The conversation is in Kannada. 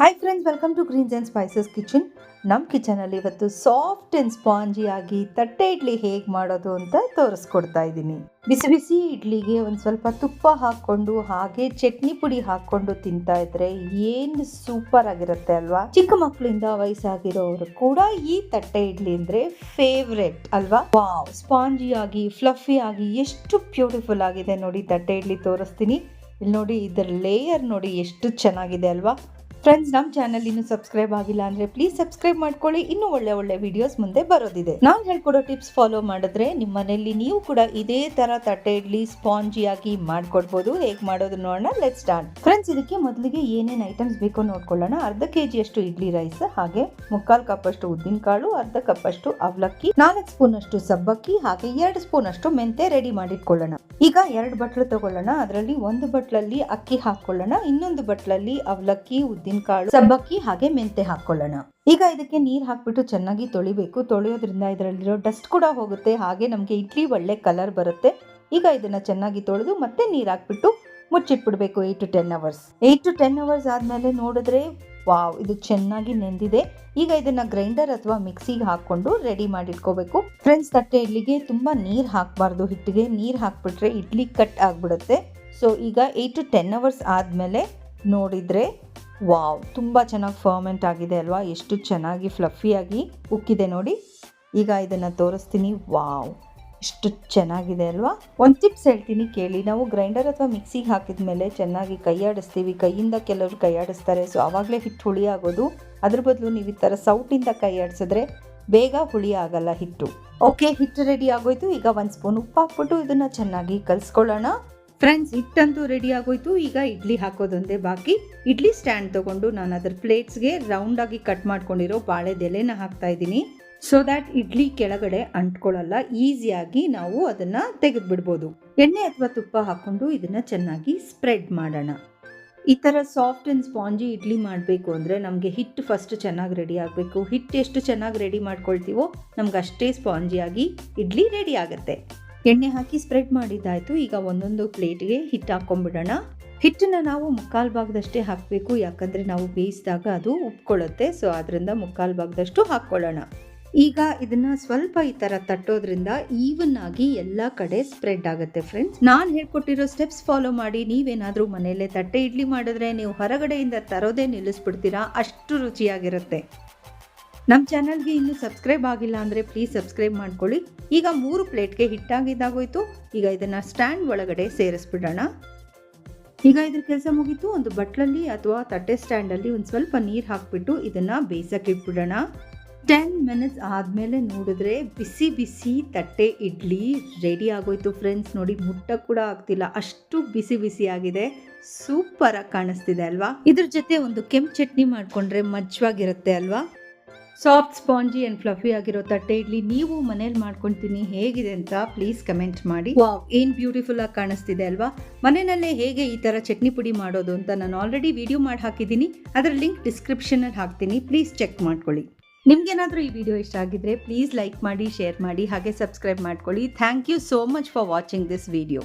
Hi friends welcome to greens and spices kitchen ನಮ್ಮ ಕಿಚನಲ್ಲಿ ಇವತ್ತು ಸಾಫ್ಟ್ ಆ್ಯಂಡ್ ಸ್ಪಾಂಜಿ ಆಗಿ ತಟ್ಟೆ ಇಡ್ಲಿ ಹೇಗೆ ಮಾಡೋದು ಅಂತ ತೋರಿಸ್ಕೊಡ್ತಾ ಇದ್ದೀನಿ. ಬಿಸಿ ಬಿಸಿ ಇಡ್ಲಿಗೆ ಒಂದು ಸ್ವಲ್ಪ ತುಪ್ಪ ಹಾಕ್ಕೊಂಡು, ಹಾಗೆ ಚಟ್ನಿ ಪುಡಿ ಹಾಕ್ಕೊಂಡು ತಿಂತಾ ಇದ್ರೆ ಏನು ಸೂಪರ್ ಆಗಿರುತ್ತೆ ಅಲ್ವಾ? ಚಿಕ್ಕ ಮಕ್ಕಳಿಂದ ವಯಸ್ಸಾಗಿರೋರು ಕೂಡ ಈ ತಟ್ಟೆ ಇಡ್ಲಿ ಅಂದ್ರೆ ಫೇವ್ರೆಟ್ ಅಲ್ವಾ? ವಾವ್ ಸ್ಪಾಂಜಿ ಆಗಿ ಫ್ಲಫಿ ಆಗಿ ಎಷ್ಟು ಬ್ಯೂಟಿಫುಲ್ ಆಗಿದೆ ನೋಡಿ ತಟ್ಟೆ ಇಡ್ಲಿ ತೋರಿಸ್ತೀನಿ. ಇಲ್ಲಿ ನೋಡಿ ಇದರ ಲೇಯರ್ ನೋಡಿ ಎಷ್ಟು ಚೆನ್ನಾಗಿದೆ ಅಲ್ವಾ? ಫ್ರೆಂಡ್ಸ್ ನಮ್ಮ ಚಾನಲ್ ಇನ್ನು ಸಬ್ಸ್ಕ್ರೈಬ್ ಆಗಿಲ್ಲ ಅಂದ್ರೆ ಪ್ಲೀಸ್ ಸಬ್ಸ್ಕ್ರೈಬ್ ಮಾಡ್ಕೊಳ್ಳಿ. ಇನ್ನು ಒಳ್ಳೆ ಒಳ್ಳೆ ವಿಡಿಯೋಸ್ ಮುಂದೆ ಬರೋದಿದೆ. ನಾನು ಹೇಳ್ಕೊಡೋ ಟಿಪ್ಸ್ ಫಾಲೋ ಮಾಡಿದ್ರೆ ನಿಮ್ಮ ಮನೆಯಲ್ಲಿ ನೀವು ಕೂಡ ಇದೇ ತರ ತಟ್ಟೆ ಇಡ್ಲಿ ಸ್ಪಾಂಜಿ ಆಗಿ ಮಾಡ್ಕೊಡ್ಬೋದು. ಹೇಗೆ ಮಾಡೋದು ನೋಡೋಣ. ಲೆಟ್ ಸ್ಟಾರ್ಟ್ ಫ್ರೆಂಡ್ಸ್ ಇದಕ್ಕೆ ಮೊದಲಿಗೆ ಏನೇನು ಐಟಮ್ಸ್ ಬೇಕೋ ನೋಡ್ಕೊಳ್ಳೋಣ. ಅರ್ಧ ಕೆ ಅಷ್ಟು ಇಡ್ಲಿ ರೈಸ್ ಹಾಗೆ ಮುಕ್ಕಾಲು ಕಪ್ ಅಷ್ಟು ಉದ್ದಿನ ಕಾಳು, ಅರ್ಧ ಕಪ್ ಅಷ್ಟು ಅವಲಕ್ಕಿ, ನಾಲ್ಕು ಸ್ಪೂನ್ ಅಷ್ಟು ಸಬ್ಬಕ್ಕಿ, ಹಾಗೆ ಎರಡು ಸ್ಪೂನ್ ಅಷ್ಟು ಮೆಂತೆ ರೆಡಿ ಮಾಡಿಟ್ಕೊಳ್ಳೋಣ. ಈಗ ಎರಡು ಬಟ್ಲು ತಗೊಳ್ಳೋಣ. ಅದರಲ್ಲಿ ಒಂದು ಬಟ್ಲಲ್ಲಿ ಅಕ್ಕಿ ಹಾಕೊಳ್ಳೋಣ ಇನ್ನೊಂದು ಬಟ್ಲಲ್ಲಿ ಅವಲಕ್ಕಿ, ಉದ್ದಿನ ಕಾಳು, ಸಬ್ಬಕ್ಕಿ ಹಾಗೆ ಮೆಂತೆ ಹಾಕೊಳ್ಳೋಣ. ಈಗ ಇದಕ್ಕೆ ನೀರ್ ಹಾಕ್ಬಿಟ್ಟು ಚೆನ್ನಾಗಿ ತೊಳಿಬೇಕು. ತೊಳೆಯೋದ್ರಿಂದ ಇದರಲ್ಲಿರೋ ಡಸ್ಟ್ ಕೂಡ ಹೋಗುತ್ತೆ. ಹಾಗೆ ನಮಗೆ ಇಡ್ಲಿ ಒಳ್ಳೆ ಕಲರ್ ಬರುತ್ತೆ. ಈಗ ಇದನ್ನ ಚೆನ್ನಾಗಿ ತೊಳೆದು ಮತ್ತೆ ನೀರ್ ಹಾಕ್ಬಿಟ್ಟು ಮುಚ್ಚಿಟ್ಬಿಡ್ಬೇಕು eight to ten hours eight to ten hours ಆದ್ಮೇಲೆ ನೋಡಿದ್ರೆ ವಾವ್, ಇದು ಚೆನ್ನಾಗಿ ನೆಂದಿದೆ. ಈಗ ಇದನ್ನ ಗ್ರೈಂಡರ್ ಅಥವಾ ಮಿಕ್ಸಿಗೆ ಹಾಕೊಂಡು ರೆಡಿ ಮಾಡಿಟ್ಕೋಬೇಕು. ಫ್ರೆಂಡ್ಸ್ ತಟ್ಟೆ ಇಡ್ಲಿಗೆ ತುಂಬಾ ನೀರ್ ಹಾಕಬಾರ್ದು. ಹಿಟ್ಟಿಗೆ ನೀರ್ ಹಾಕ್ಬಿಟ್ರೆ ಇಡ್ಲಿ ಕಟ್ ಆಗ್ಬಿಡುತ್ತೆ. ಸೊ ಈಗ ಏಟ್ ಟು ಟೆನ್ ಅವರ್ಸ್ ಆದಮೇಲೆ ನೋಡಿದರೆ ವಾವ್, ತುಂಬ ಚೆನ್ನಾಗಿ ಫರ್ಮೆಂಟ್ ಆಗಿದೆ ಅಲ್ವಾ? ಎಷ್ಟು ಚೆನ್ನಾಗಿ ಫ್ಲಫಿಯಾಗಿ ಉಕ್ಕಿದೆ ನೋಡಿ. ಈಗ ಇದನ್ನು ತೋರಿಸ್ತೀನಿ. ವಾವ್ ಎಷ್ಟು ಚೆನ್ನಾಗಿದೆ ಅಲ್ವಾ? ಒಂದು ಟಿಪ್ಸ್ ಹೇಳ್ತೀನಿ ಕೇಳಿ. ನಾವು ಗ್ರೈಂಡರ್ ಅಥವಾ ಮಿಕ್ಸಿಗೆ ಹಾಕಿದ ಮೇಲೆ ಚೆನ್ನಾಗಿ ಕೈಯಾಡಿಸ್ತೀವಿ. ಕೈಯಿಂದ ಕೆಲವರು ಕೈಯಾಡಿಸ್ತಾರೆ. ಸೊ ಆವಾಗಲೇ ಹಿಟ್ಟು ಹುಳಿ ಆಗೋದು. ಅದ್ರ ಬದಲು ನೀವು ಈ ಥರ ಸೌಟಿಂದ ಕೈಯಾಡಿಸಿದ್ರೆ ಬೇಗ ಹುಳಿ ಆಗಲ್ಲ ಹಿಟ್ಟು. ಓಕೆ ಹಿಟ್ಟು ರೆಡಿ ಆಗೋಯ್ತು. ಈಗ ಒಂದು ಸ್ಪೂನ್ ಉಪ್ಪು ಹಾಕ್ಬಿಟ್ಟು ಇದನ್ನು ಚೆನ್ನಾಗಿ ಕಲಿಸ್ಕೊಳ್ಳೋಣ. ಫ್ರೆಂಡ್ಸ್, ಹಿಟ್ಟಂತೂ ರೆಡಿ ಆಗೋಯ್ತು. ಈಗ ಇಡ್ಲಿ ಹಾಕೋದೊಂದೇ ಬಾಕಿ. ಇಡ್ಲಿ ಸ್ಟ್ಯಾಂಡ್ ತಗೊಂಡು ನಾನು ಅದರ ಪ್ಲೇಟ್ಸ್ಗೆ ರೌಂಡಾಗಿ ಕಟ್ ಮಾಡ್ಕೊಂಡಿರೋ ಬಾಳೆದೆಲೆನ ಹಾಕ್ತಾ ಇದ್ದೀನಿ. ಸೊ ದ್ಯಾಟ್ ಇಡ್ಲಿ ಕೆಳಗಡೆ ಅಂಟ್ಕೊಳ್ಳಲ್ಲ. ಈಸಿಯಾಗಿ ನಾವು ಅದನ್ನ ತೆಗೆದ್ಬಿಡ್ಬೋದು. ಎಣ್ಣೆ ಅಥವಾ ತುಪ್ಪ ಹಾಕೊಂಡು ಇದನ್ನ ಚೆನ್ನಾಗಿ ಸ್ಪ್ರೆಡ್ ಮಾಡೋಣ. ಈ ಥರ ಸಾಫ್ಟ್ ಆ್ಯಂಡ್ ಸ್ಪಾಂಜಿ ಇಡ್ಲಿ ಮಾಡಬೇಕು ಅಂದರೆ ನಮಗೆ ಹಿಟ್ಟು ಫಸ್ಟ್ ಚೆನ್ನಾಗಿ ರೆಡಿ ಆಗಬೇಕು. ಹಿಟ್ಟು ಎಷ್ಟು ಚೆನ್ನಾಗಿ ರೆಡಿ ಮಾಡ್ಕೊಳ್ತೀವೋ ನಮ್ಗೆ ಅಷ್ಟೇ ಸ್ಪಾಂಜಿಯಾಗಿ ಇಡ್ಲಿ ರೆಡಿ ಆಗುತ್ತೆ. ಎಣ್ಣೆ ಹಾಕಿ ಸ್ಪ್ರೆಡ್ ಮಾಡಿದ್ದಾಯಿತು. ಈಗ ಒಂದೊಂದು ಪ್ಲೇಟ್ಗೆ ಹಿಟ್ಟು ಹಾಕ್ಕೊಂಡ್ಬಿಡೋಣ ಹಿಟ್ಟನ್ನು ನಾವು ಮುಕ್ಕಾಲು ಭಾಗದಷ್ಟೇ ಹಾಕಬೇಕು. ಯಾಕಂದರೆ ನಾವು ಬೇಯಿಸಿದಾಗ ಅದು ಉಪ್ಕೊಳ್ಳುತ್ತೆ. ಸೊ ಅದರಿಂದ ಮುಕ್ಕಾಲು ಭಾಗದಷ್ಟು ಹಾಕ್ಕೊಳ್ಳೋಣ. ಈಗ ಇದನ್ನ ಸ್ವಲ್ಪ ಈ ತರ ತಟ್ಟೋದ್ರಿಂದ ಈವನ್ ಆಗಿ ಎಲ್ಲ ಕಡೆ ಸ್ಪ್ರೆಡ್ ಆಗುತ್ತೆ ಫ್ರೆಂಡ್ಸ್ ನಾನು ಹೇಳ್ಕೊಟ್ಟಿರೋ ಸ್ಟೆಪ್ಸ್ ಫಾಲೋ ಮಾಡಿ. ನೀವೇನಾದರೂ ಮನೆಯಲ್ಲೇ ತಟ್ಟೆ ಇಡ್ಲಿ ಮಾಡಿದ್ರೆ ನೀವು ಹೊರಗಡೆಯಿಂದ ತರೋದೇ ನಿಲ್ಲಿಸ್ಬಿಡ್ತೀರಾ? ಅಷ್ಟು ರುಚಿಯಾಗಿರುತ್ತೆ. ನಮ್ಮ ಚಾನಲ್ಗೆ ಇನ್ನೂ ಸಬ್ಸ್ಕ್ರೈಬ್ ಆಗಿಲ್ಲ ಅಂದರೆ ಪ್ಲೀಸ್ ಸಬ್ಸ್ಕ್ರೈಬ್ ಮಾಡ್ಕೊಳ್ಳಿ. ಈಗ ಮೂರು ಪ್ಲೇಟ್ಗೆ ಹಿಟ್ಟಾಗಿದ್ದಾಗೋಯ್ತು. ಈಗ ಇದನ್ನು ಸ್ಟ್ಯಾಂಡ್ ಒಳಗಡೆ ಸೇರಿಸ್ಬಿಡೋಣ. ಈಗ ಇದ್ರ ಕೆಲಸ ಮುಗೀತು. ಒಂದು ಬಟ್ಲಲ್ಲಿ ಅಥವಾ ತಟ್ಟೆ ಸ್ಟ್ಯಾಂಡಲ್ಲಿ ಒಂದು ಸ್ವಲ್ಪ ನೀರು ಹಾಕ್ಬಿಟ್ಟು ಇದನ್ನು ಬೇಯಿಸಕ್ಕೆ ಇಟ್ಬಿಡೋಣ. ಟೆನ್ ಮಿನಿಟ್ಸ್ ಆದಮೇಲೆ ನೋಡಿದ್ರೆ ಬಿಸಿ ಬಿಸಿ ತಟ್ಟೆ ಇಡ್ಲಿ ರೆಡಿ ಆಗೋಯ್ತು ಫ್ರೆಂಡ್ಸ್ ನೋಡಿ ಮುಟ್ಟ ಕೂಡ ಆಗ್ತಿಲ್ಲ. ಅಷ್ಟು ಬಿಸಿ ಬಿಸಿ ಆಗಿದೆ. ಸೂಪರ್ ಆಗಿ ಕಾಣಿಸ್ತಿದೆ ಅಲ್ವಾ? ಇದ್ರ ಜೊತೆ ಒಂದು ಕೆಂಪು ಚಟ್ನಿ ಮಾಡಿಕೊಂಡ್ರೆ ಮಜ್ವಾಗಿರುತ್ತೆ ಅಲ್ವಾ? ಸಾಫ್ಟ್ ಸ್ಪಾಂಜಿ ಅಂಡ್ ಫ್ಲಫಿ ಆಗಿರೋ ತಟ್ಟೆ ಇಡ್ಲಿ ನೀವು ಮನೇಲಿ ಮಾಡ್ಕೊಂತೀನಿ ಹೇಗಿದೆ ಅಂತ ಪ್ಲೀಸ್ ಕಮೆಂಟ್ ಮಾಡಿ. ವಾವ್ ಏನ್ ಬ್ಯೂಟಿಫುಲ್ ಆಗಿ ಕಾಣಿಸ್ತಿದೆ ಅಲ್ವಾ? ಮನೆಯಲ್ಲೇ ಹೇಗೆ ಈ ತರ ಚಟ್ನಿ ಪುಡಿ ಮಾಡೋದು ಅಂತ ನಾನು ಆಲ್ರೆಡಿ ವಿಡಿಯೋ ಮಾಡಿ ಹಾಕಿದ್ದೀನಿ. ಅದರ ಲಿಂಕ್ ಡಿಸ್ಕ್ರಿಪ್ಷನ್ ಅಲ್ಲಿ ಹಾಕ್ತೀನಿ. ಪ್ಲೀಸ್ ಚೆಕ್ ಮಾಡ್ಕೊಳ್ಳಿ. ನಿಮ್ಗೇನಾದರೂ ಈ ವಿಡಿಯೋ ಇಷ್ಟ ಆಗಿದ್ರೆ ಪ್ಲೀಸ್ ಲೈಕ್ ಮಾಡಿ ಶೇರ್ ಮಾಡಿ ಹಾಗೆ ಸಬ್ಸ್ಕ್ರೈಬ್ ಮಾಡ್ಕೊಳ್ಳಿ. Thank you so much for watching this video